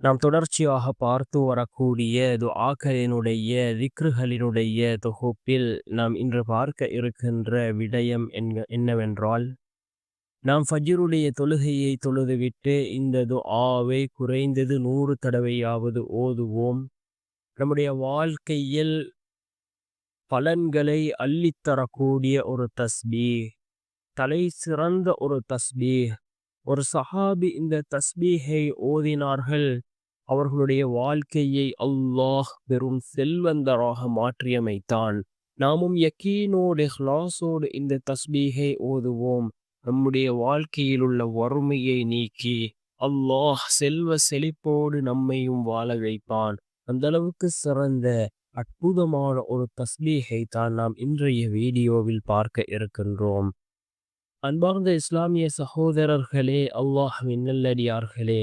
நாம் தொடர்ச்சியாக பார்த்து வரக்கூடிய துஆக்களினுடைய திக்ருகளினுடைய தொகுப்பில் நாம் இன்று பார்க்க இருக்கின்ற விடயம் என்க என்னவென்றால் நாம் ஃபஜ்ருடைய தொழுகையை தொழுதுவிட்டு இந்த துஆவை குறைந்தது நூறு தடவையாவது ஓதுவோம். நம்முடைய வாழ்க்கையில் பலன்களை அள்ளித்தரக்கூடிய ஒரு தஸ்பீ தலை சிறந்த ஒரு தஸ்பீ ஒரு சஹாபி இந்த தஸ்பீஹை ஓதினார்கள். அவர்களுடைய வாழ்க்கையை அல்லாஹ் பெரும் செல்வந்தராக மாற்றியமைத்தான். நாமும் யக்கீனோடு ஹ்லாஸோடு இந்த தஸ்பீகை ஓதுவோம். நம்முடைய வாழ்க்கையில் உள்ள வறுமையை நீக்கி அல்லாஹ் செல்வ செழிப்போடு நம்மையும் வாழ வைப்பான். அந்த அளவுக்கு சிறந்த அற்புதமான ஒரு தஸ்பீகை தான் நாம் இன்றைய வீடியோவில் பார்க்க இருக்கின்றோம். அன்பார்ந்த இஸ்லாமிய சகோதரர்களே அல்லாஹ் மின்னல்லடியார்களே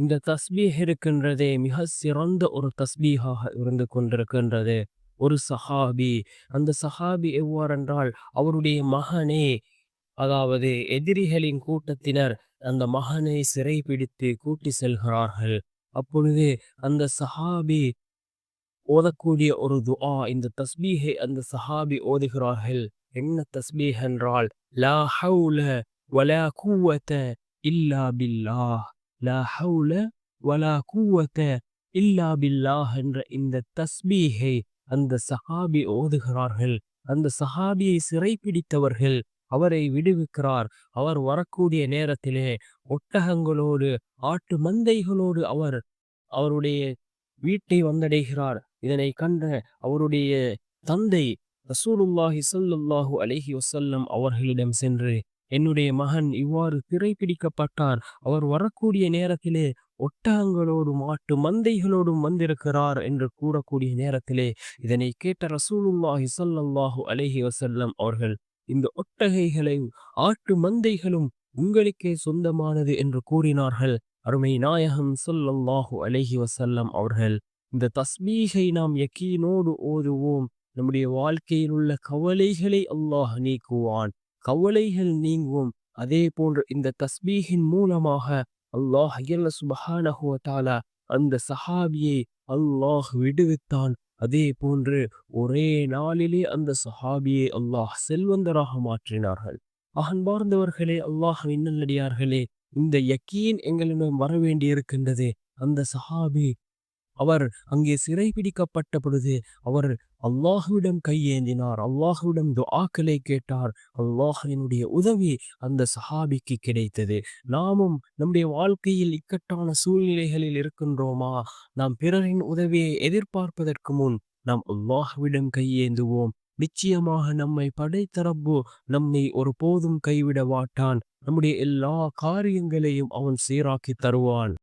இந்த தஸ்பீஹ் இருக்கின்றதே மிக சிறந்த ஒரு தஸ்பீகாக இருந்து கொண்டிருக்கின்றது. ஒரு சஹாபி அந்த சஹாபி எவ்வாறென்றால் அவருடைய மகனே அதாவது எதிரிகளின் கூட்டத்தினர் அந்த மகனை சிறைபிடித்து கூட்டி செல்கிறார்கள். அப்பொழுது அந்த சஹாபி ஓதக்கூடிய ஒரு துஆ இந்த தஸ்பீஹை அந்த சஹாபி ஓதுகிறார்கள். என்ன தஸ்பீஹ் என்றால் லா ஹவுல வலா குவத இல்லா பில்லாஹ். லா ஹவுல வலா குவத இல்லா பில்லாஹ் என்ற இந்த தஸ்பீஹை அந்த சஹாபி ஓதுகிறார்கள். அந்த சஹாபியை சிறைப்பிடித்தவர்கள் அவரை விடுவிக்கிறார். அவர் வரக்கூடிய நேரத்திலே ஒட்டகங்களோடு ஆட்டு மந்தைகளோடு அவர் அவருடைய வீட்டை வந்தடைகிறார். இதனை கண்ட அவருடைய தந்தை ரசூலுல்லாஹி சொல்லுல்லாஹு அலஹி வசல்லம் அவர்களிடம் சென்று என்னுடைய மகன் இவ்வாறு சிறைப்பிடிக்கப்பட்டார் அவர் வரக்கூடிய நேரத்திலே ஒட்டகங்களோடும் ஆட்டு மந்தைகளோடும் வந்திருக்கிறார் என்று கூறக்கூடிய நேரத்திலே இதனை கேட்ட ரசூலுல்லாஹி சல்லாஹூ அலஹி வசல்லம் அவர்கள் இந்த ஒட்டகைகளையும் ஆட்டு மந்தைகளும் உங்களுக்கே சொந்தமானது என்று கூறினார்கள். அருமை நாயகம் சொல்லல்லாஹு அலஹி வசல்லம் அவர்கள் இந்த தஸ்பீகை நாம் யக்கீனோடு ஓதுவோம். நம்முடைய வாழ்க்கையில் உள்ள கவலைகளை அல்லாஹ் நீக்குவான். கவலைகள் நீங்கும். அதே போன்று இந்த தஸ்பீகின் மூலமாக அல்லாஹ் சுபஹானஹு வ அந்த சஹாபியை அல்லாஹ் விடுவித்தான். அதே போன்று ஒரே நாளிலே அந்த சஹாபியை அல்லாஹ் செல்வந்தராக மாற்றினார்கள். அகன்பார்ந்தவர்களே அல்லாஹ் இன்னல்லடியார்களே இந்த யக்கீன் எங்களிடம் வர வேண்டியிருக்கின்றது அந்த சஹாபி அவர் அங்கே சிறைபிடிக்கப்பட்ட பொழுது அவர் அல்லாஹுவிடம் கையேந்தினார். அல்லாஹுவிடம் துஆக்களை கேட்டார். அல்லாஹினுடைய உதவி அந்த சஹாபிக்கு கிடைத்தது. நாமும் நம்முடைய வாழ்க்கையில் இக்கட்டான சூழ்நிலைகளில் இருக்கின்றோமா? நாம் பிறரின் உதவியை எதிர்பார்ப்பதற்கு முன் நாம் அல்லாஹுவிடம் கையேந்துவோம். நிச்சயமாக நம்மை படைத்தரப்பு நம்மை ஒரு போதும் கைவிட மாட்டான் நம்முடைய எல்லா காரியங்களையும் அவன் சீராக்கி தருவான்.